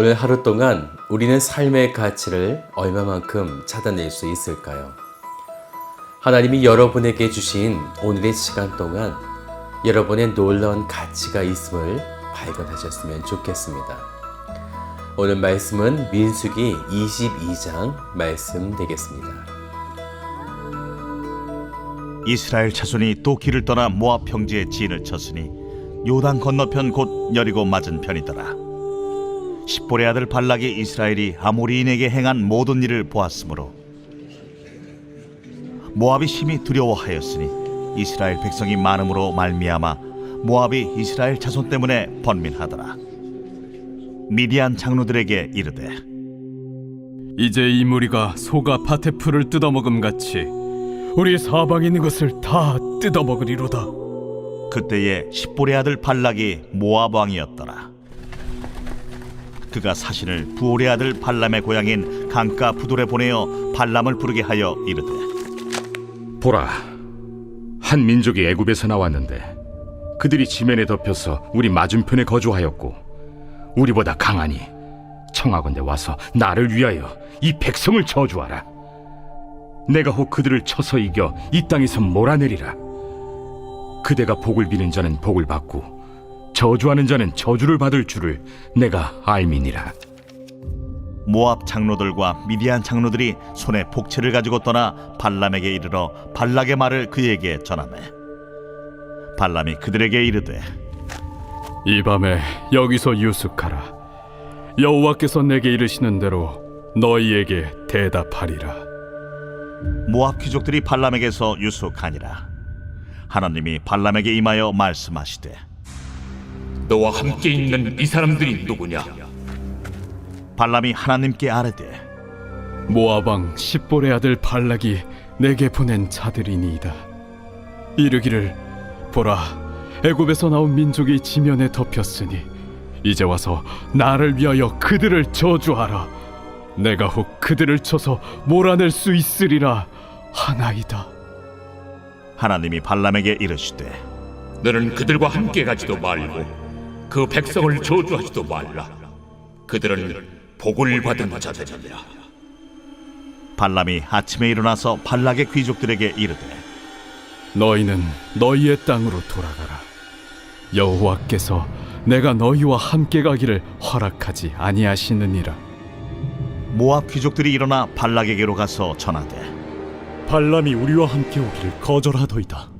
오늘 하루 동안 우리는 삶의 가치를 얼마만큼 찾아낼 수 있을까요? 하나님이 여러분에게 주신 오늘의 시간 동안 여러분의 놀라운 가치가 있음을 발견하셨으면 좋겠습니다. 오늘 말씀은 민수기 22장 말씀 되겠습니다. 이스라엘 자손이 또 길을 떠나 모압 평지에 진을 쳤으니 요단 건너편 곧 여리고 맞은 편이더라. 십볼의 아들 발락이 이스라엘이 아모리인에게 행한 모든 일을 보았으므로 모압이 심히 두려워하였으니 이스라엘 백성이 많음으로 말미암아 모압이 이스라엘 자손 때문에 번민하더라. 미디안 장로들에게 이르되 이제 이 무리가 소가 밭의 풀을 뜯어먹음 같이 우리 사방에 있는 것을 다 뜯어먹으리로다. 그때에 십볼의 아들 발락이 모압 왕이었더라. 그가 사신을 부올의 아들 발람의 고향인 강가 부돌에 보내어 발람을 부르게 하여 이르되 보라, 한 민족이 애굽에서 나왔는데 그들이 지면에 덮여서 우리 맞은편에 거주하였고 우리보다 강하니 청하건대 와서 나를 위하여 이 백성을 저주하라. 내가 혹 그들을 쳐서 이겨 이 땅에서 몰아내리라. 그대가 복을 비는 자는 복을 받고 저주하는 자는 저주를 받을 줄을 내가 알미니라. 모압 장로들과 미디안 장로들이 손에 복채를 가지고 떠나 발람에게 이르러 발락의 말을 그에게 전하매 발람이 그들에게 이르되 이 밤에 여기서 유숙하라. 여호와께서 내게 이르시는 대로 너희에게 대답하리라. 모압 귀족들이 발람에게서 유숙하니라 하나님이 발람에게 임하여 말씀하시되 너와 함께 있는 이 사람들이 누구냐? 발람이 하나님께 아뢰되 왕 십볼의 아들 발락이 내게 보낸 자들이니이다. 이르기를 보라 애굽에서 나온 민족이 지면에 덮였으니 이제 와서 나를 위하여 그들을 저주하라. 내가 혹 그들을 쳐서 몰아낼 수 있으리라 하나이다. 하나님이 발람에게 이르시되 너는 그들과 함께 가지도 말고 그 백성을 저주하지도 말라. 그들은 복을 받은 자들이라. 발람이 아침에 일어나서 발락의 귀족들에게 이르되 너희는 너희의 땅으로 돌아가라. 여호와께서 내가 너희와 함께 가기를 허락하지 아니하시느니라. 모압 귀족들이 일어나 발락에게로 가서 전하되 발람이 우리와 함께 오기를 거절하더이다.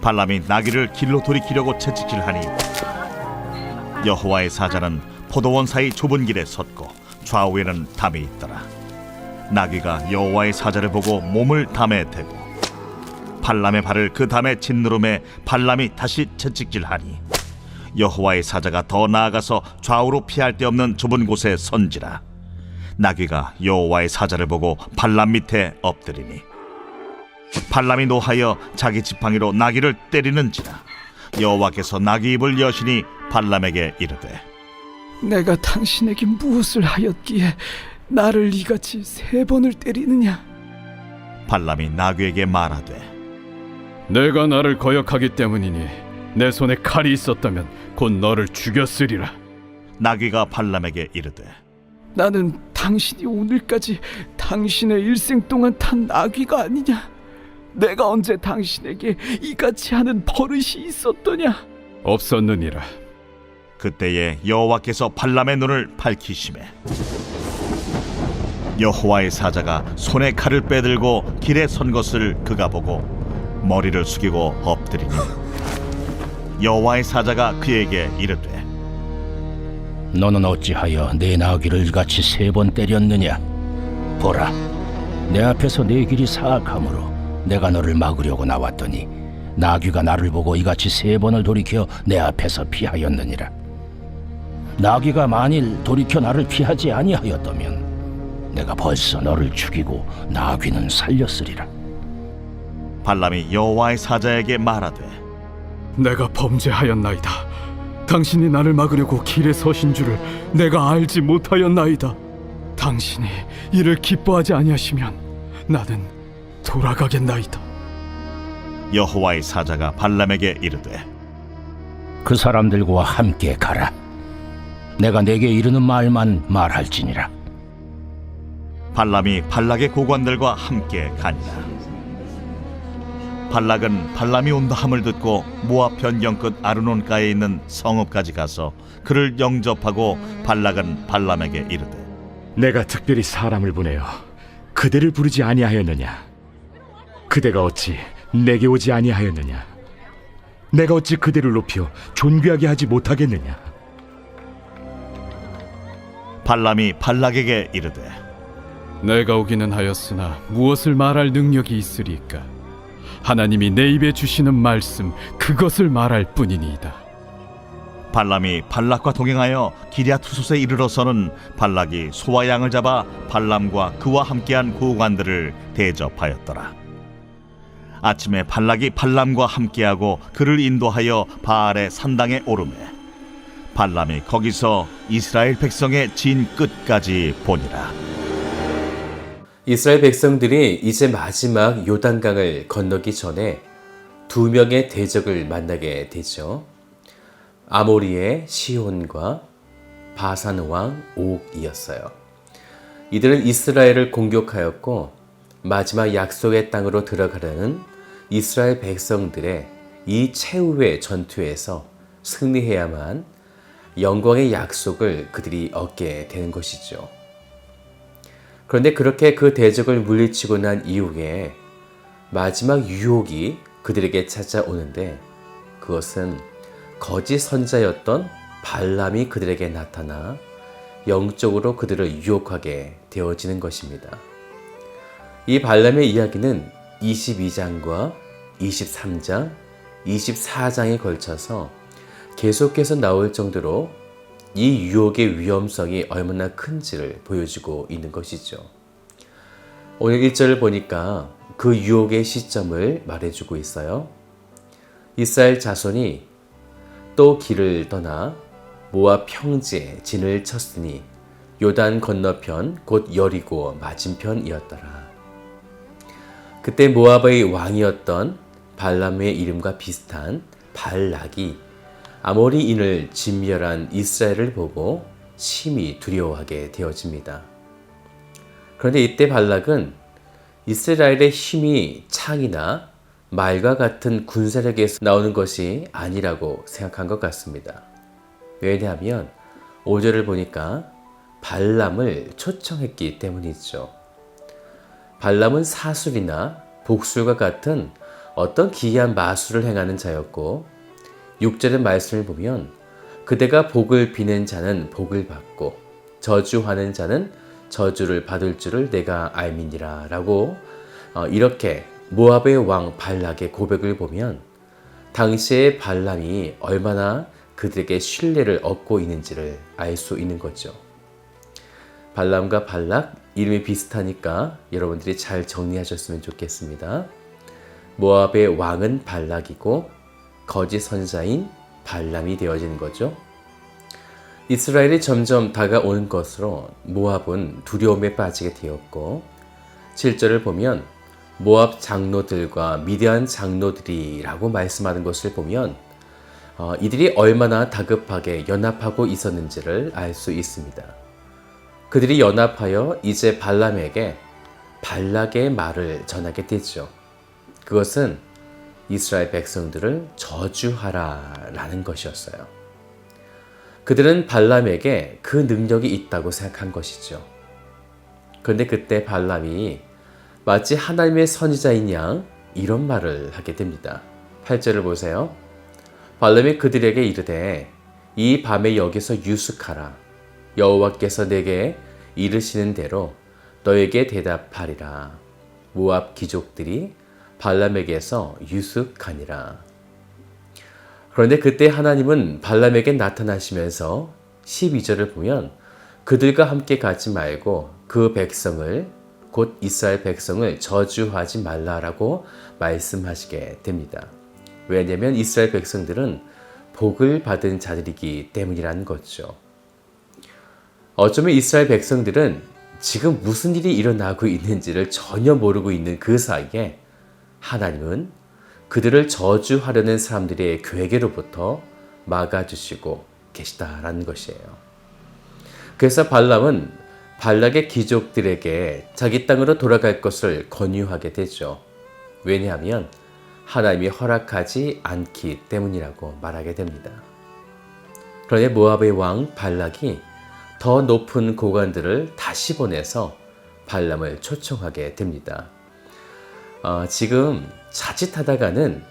발람이 나귀를 길로 돌이키려고 채찍질하니 여호와의 사자는 포도원 사이 좁은 길에 섰고 좌우에는 담이 있더라. 나귀가 여호와의 사자를 보고 몸을 담에 대고 발람의 발을 그 담에 짓누름에 발람이 다시 채찍질하니 여호와의 사자가 더 나아가서 좌우로 피할 데 없는 좁은 곳에 선지라. 나귀가 여호와의 사자를 보고 발람 밑에 엎드리니 발람이 노하여 자기 지팡이로 나귀를 때리는지라 여호와께서 나귀 입을 여시니 발람에게 이르되 내가 당신에게 무엇을 하였기에 나를 이같이 세 번을 때리느냐? 발람이 나귀에게 말하되 내가 나를 거역하기 때문이니 내 손에 칼이 있었다면 곧 너를 죽였으리라. 나귀가 발람에게 이르되 나는 당신이 오늘까지 당신의 일생 동안 탄 나귀가 아니냐? 내가 언제 당신에게 이같이 하는 버릇이 있었더냐? 없었느니라. 그때에 여호와께서 발람의 눈을 밝히심에 여호와의 사자가 손에 칼을 빼들고 길에 선 것을 그가 보고 머리를 숙이고 엎드리니 여호와의 사자가 그에게 이르되 너는 어찌하여 내 나귀를 이같이 세 번 때렸느냐? 보라, 내 앞에서 내 길이 사악하므로 내가 너를 막으려고 나왔더니 나귀가 나를 보고 이같이 세 번을 돌이켜 내 앞에서 피하였느니라. 나귀가 만일 돌이켜 나를 피하지 아니하였다면 내가 벌써 너를 죽이고 나귀는 살렸으리라. 발람이 여호와의 사자에게 말하되 내가 범죄하였나이다. 당신이 나를 막으려고 길에 서신 줄을 내가 알지 못하였나이다. 당신이 이를 기뻐하지 아니하시면 나는 돌아가겠나이다. 여호와의 사자가 발람에게 이르되 그 사람들과 함께 가라. 내가 내게 이르는 말만 말할지니라. 발람이 발락의 고관들과 함께 가니라 발락은 발람이 온다 함을 듣고 모압 변경 끝 아르논가에 있는 성읍까지 가서 그를 영접하고 발락은 발람에게 이르되 내가 특별히 사람을 보내어 그대를 부르지 아니하였느냐? 그대가 어찌 내게 오지 아니하였느냐? 내가 어찌 그대를 높여 존귀하게 하지 못하겠느냐? 발람이 발락에게 이르되 내가 오기는 하였으나 무엇을 말할 능력이 있으리까? 하나님이 내 입에 주시는 말씀 그것을 말할 뿐이니이다. 발람이 발락과 동행하여 기랴투솥에 이르러서는 발락이 소와 양을 잡아 발람과 그와 함께한 고관들을 대접하였더라. 아침에 발락이 발람과 함께하고 그를 인도하여 바알의 산당에 오르매 발람이 거기서 이스라엘 백성의 진 끝까지 보니라. 이스라엘 백성들이 이제 마지막 요단강을 건너기 전에 두 명의 대적을 만나게 되죠. 아모리의 시온과 바산 왕 옥이었어요. 이들은 이스라엘을 공격하였고 마지막 약속의 땅으로 들어가려는 이스라엘 백성들의 이 최후의 전투에서 승리해야만 영광의 약속을 그들이 얻게 되는 것이죠. 그런데 그렇게 그 대적을 물리치고 난 이후에 마지막 유혹이 그들에게 찾아오는데 그것은 거짓 선자였던 발람이 그들에게 나타나 영적으로 그들을 유혹하게 되어지는 것입니다. 이 발람의 이야기는 22장과 23장, 24장에 걸쳐서 계속해서 나올 정도로 이 유혹의 위험성이 얼마나 큰지를 보여주고 있는 것이죠. 오늘 1절을 보니까 그 유혹의 시점을 말해주고 있어요. 이스라엘 자손이 또 길을 떠나 모압 평지에 진을 쳤으니 요단 건너편 곧 여리고 맞은편이었더라. 그때 모압의 왕이었던 발람의 이름과 비슷한 발락이 아모리인을 진멸한 이스라엘을 보고 심히 두려워하게 되어집니다. 그런데 이때 발락은 이스라엘의 힘이 창이나 말과 같은 군사력에서 나오는 것이 아니라고 생각한 것 같습니다. 왜냐하면 5절을 보니까 발람을 초청했기 때문이죠. 발람은 사술이나 복술과 같은 어떤 기이한 마술을 행하는 자였고 6절의 말씀을 보면 그대가 복을 비는 자는 복을 받고 저주하는 자는 저주를 받을 줄을 내가 알미니라 라고 어, 이렇게 모압의 왕 발락의 고백을 보면 당시의 발람이 얼마나 그들에게 신뢰를 얻고 있는지를 알 수 있는 거죠. 발람과 발락 이름이 비슷하니까 여러분들이 잘 정리하셨으면 좋겠습니다. 모압의 왕은 발락이고 거짓 선자인 발람이 되어지는 거죠. 이스라엘이 점점 다가오는 것으로 모압은 두려움에 빠지게 되었고 7절을 보면 모압 장로들과 미디안 장로들이라고 말씀하는 것을 보면 어, 이들이 얼마나 다급하게 연합하고 있었는지를 알 수 있습니다. 그들이 연합하여 이제 발람에게 발락의 말을 전하게 되죠. 그것은 이스라엘 백성들을 저주하라 라는 것이었어요. 그들은 발람에게 그 능력이 있다고 생각한 것이죠. 그런데 그때 발람이 마치 하나님의 선지자인 양 이런 말을 하게 됩니다. 8절을 보세요. 발람이 그들에게 이르되 이 밤에 여기서 유숙하라. 여호와께서 내게 이르시는 대로 너에게 대답하리라. 모압 귀족들이 발람에게서 유숙하니라. 그런데 그때 하나님은 발람에게 나타나시면서 12절을 보면 그들과 함께 가지 말고 그 백성을 곧 이스라엘 백성을 저주하지 말라라고 말씀하시게 됩니다. 왜냐하면 이스라엘 백성들은 복을 받은 자들이기 때문이라는 거죠. 어쩌면 이스라엘 백성들은 지금 무슨 일이 일어나고 있는지를 전혀 모르고 있는 그 사이에 하나님은 그들을 저주하려는 사람들의 괴계로부터 막아주시고 계시다라는 것이에요. 그래서 발람은 발락의 귀족들에게 자기 땅으로 돌아갈 것을 권유하게 되죠. 왜냐하면 하나님이 허락하지 않기 때문이라고 말하게 됩니다. 그런데 모압의 왕 발락이 더 높은 고관들을 다시 보내서 발람을 초청하게 됩니다. 어, 지금 자칫하다가는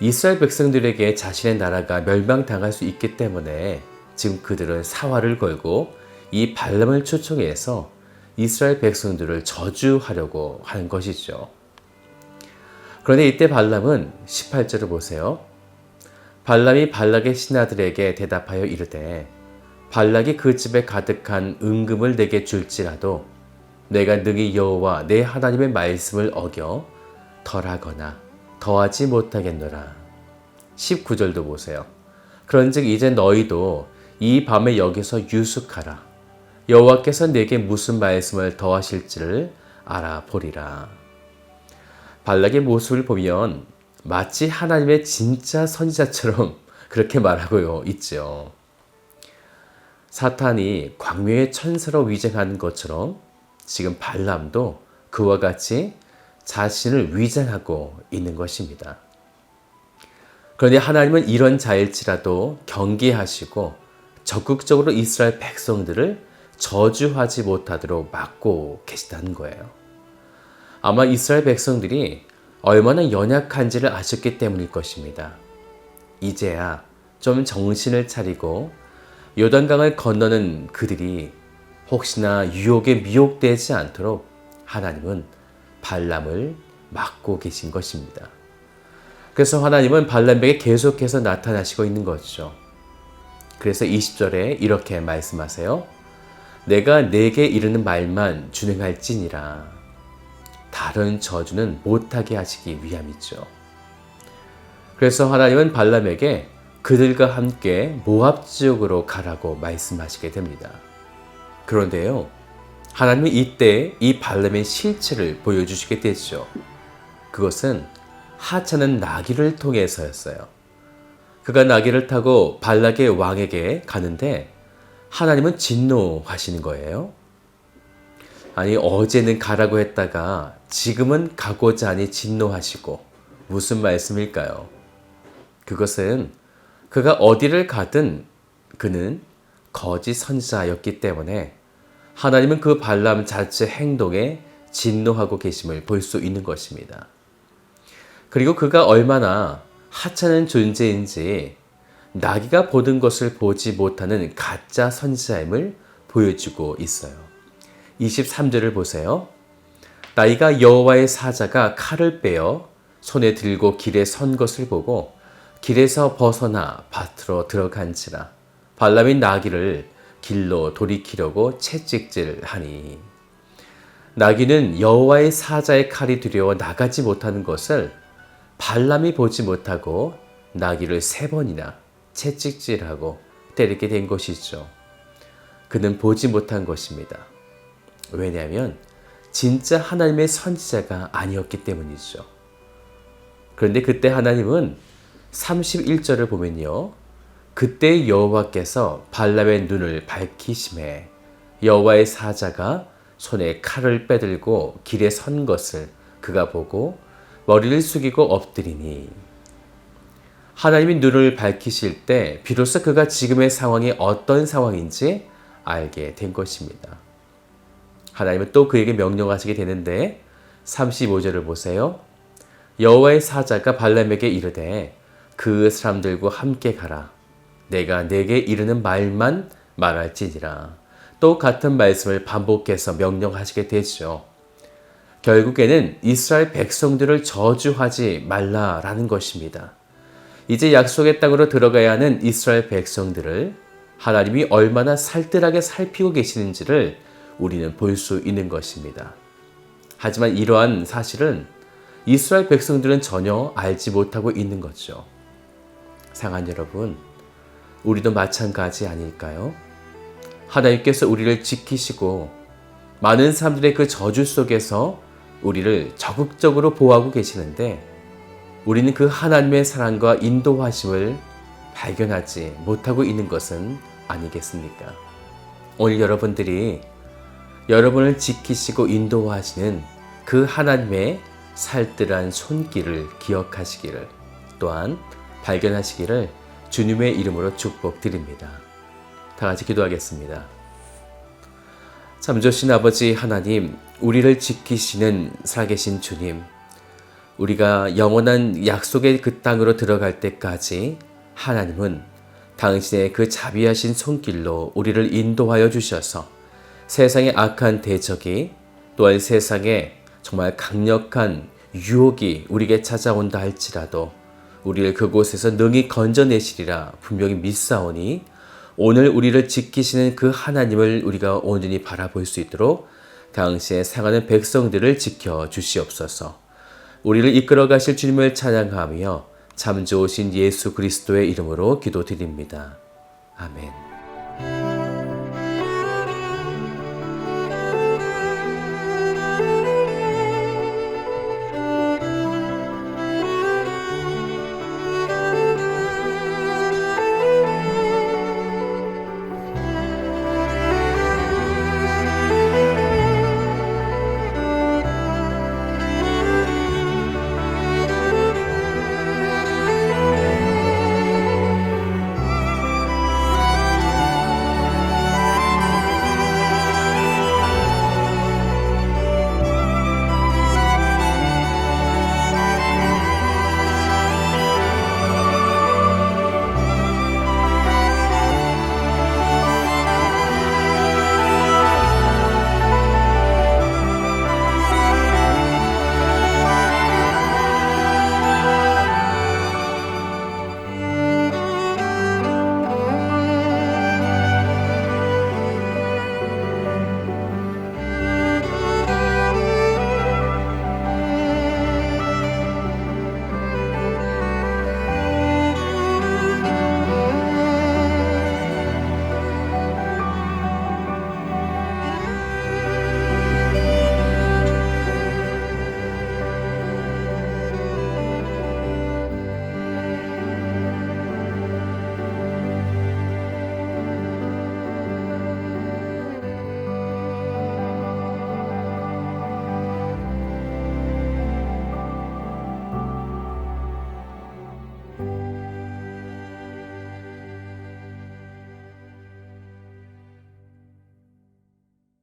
이스라엘 백성들에게 자신의 나라가 멸망당할 수 있기 때문에 지금 그들은 사활을 걸고 이 발람을 초청해서 이스라엘 백성들을 저주하려고 하는 것이죠. 그런데 이때 발람은 18절을 보세요. 발람이 발락의 신하들에게 대답하여 이르되 발락이 그 집에 가득한 은금을 내게 줄지라도 내가 능히 여호와 내 하나님의 말씀을 어겨 덜하거나 더하지 못하겠노라. 19절도 보세요. 그런즉 이제 너희도 이 밤에 여기서 유숙하라. 여호와께서 내게 무슨 말씀을 더하실지를 알아보리라. 발락의 모습을 보면 마치 하나님의 진짜 선지자처럼 그렇게 말하고요 있죠. 사탄이 광명의 천사로 위장하는 것처럼 지금 발람도 그와 같이 자신을 위장하고 있는 것입니다. 그런데 하나님은 이런 자일지라도 경계하시고 적극적으로 이스라엘 백성들을 저주하지 못하도록 막고 계시다는 거예요. 아마 이스라엘 백성들이 얼마나 연약한지를 아셨기 때문일 것입니다. 이제야 좀 정신을 차리고 요단강을 건너는 그들이 혹시나 유혹에 미혹되지 않도록 하나님은 발람을 막고 계신 것입니다. 그래서 하나님은 발람에게 계속해서 나타나시고 있는 것이죠. 그래서 20절에 이렇게 말씀하세요. 내가 내게 이르는 말만 준행할지니라. 다른 저주는 못하게 하시기 위함이죠. 그래서 하나님은 발람에게 그들과 함께 모압 지역으로 가라고 말씀하시게 됩니다. 그런데요, 하나님은 이때 이 발람의 실체를 보여주시게 되죠. 그것은 하찮은 나귀를 통해서였어요. 그가 나귀를 타고 발락의 왕에게 가는데 하나님은 진노하시는 거예요. 아니 어제는 가라고 했다가 지금은 가고자 하니 진노하시고 무슨 말씀일까요? 그것은 그가 어디를 가든 그는 거짓 선지자였기 때문에 하나님은 그 발람 자체 행동에 진노하고 계심을 볼 수 있는 것입니다. 그리고 그가 얼마나 하찮은 존재인지 나귀가 보는 것을 보지 못하는 가짜 선지자임을 보여주고 있어요. 23절을 보세요. 나이가 여호와의 사자가 칼을 빼어 손에 들고 길에 선 것을 보고 길에서 벗어나 밭으로 들어간지라 발람이 나귀를 길로 돌이키려고 채찍질하니 나귀는 여호와의 사자의 칼이 두려워 나가지 못하는 것을 발람이 보지 못하고 나귀를 세 번이나 채찍질하고 때리게 된 것이죠. 그는 보지 못한 것입니다. 왜냐하면 진짜 하나님의 선지자가 아니었기 때문이죠. 그런데 그때 하나님은 31절을 보면요. 그때 여호와께서 발람의 눈을 밝히심에 여호와의 사자가 손에 칼을 빼들고 길에 선 것을 그가 보고 머리를 숙이고 엎드리니 하나님이 눈을 밝히실 때 비로소 그가 지금의 상황이 어떤 상황인지 알게 된 것입니다. 하나님은 또 그에게 명령하시게 되는데 35절을 보세요. 여호와의 사자가 발람에게 이르되 그 사람들과 함께 가라. 내가 내게 이르는 말만 말할지니라. 또 같은 말씀을 반복해서 명령하시게 되죠. 결국에는 이스라엘 백성들을 저주하지 말라라는 것입니다. 이제 약속의 땅으로 들어가야 하는 이스라엘 백성들을 하나님이 얼마나 살뜰하게 살피고 계시는지를 우리는 볼 수 있는 것입니다. 하지만 이러한 사실은 이스라엘 백성들은 전혀 알지 못하고 있는 거죠. 상한 여러분, 우리도 마찬가지 아닐까요? 하나님께서 우리를 지키시고 많은 사람들의 그 저주 속에서 우리를 적극적으로 보호하고 계시는데 우리는 그 하나님의 사랑과 인도하심을 발견하지 못하고 있는 것은 아니겠습니까? 오늘 여러분들이 여러분을 지키시고 인도하시는 그 하나님의 살뜰한 손길을 기억하시기를 또한 발견하시기를 주님의 이름으로 축복드립니다. 다 같이 기도하겠습니다. 참 좋으신 아버지 하나님, 우리를 지키시는 살아계신 주님, 우리가 영원한 약속의 그 땅으로 들어갈 때까지 하나님은 당신의 그 자비하신 손길로 우리를 인도하여 주셔서 세상의 악한 대적이 또한 세상에 정말 강력한 유혹이 우리에게 찾아온다 할지라도 우리를 그곳에서 능히 건져내시리라 분명히 믿사오니 오늘 우리를 지키시는 그 하나님을 우리가 온전히 바라볼 수 있도록 당시에 상하는 백성들을 지켜 주시옵소서. 우리를 이끌어 가실 주님을 찬양하며 참 좋으신 예수 그리스도의 이름으로 기도드립니다. 아멘.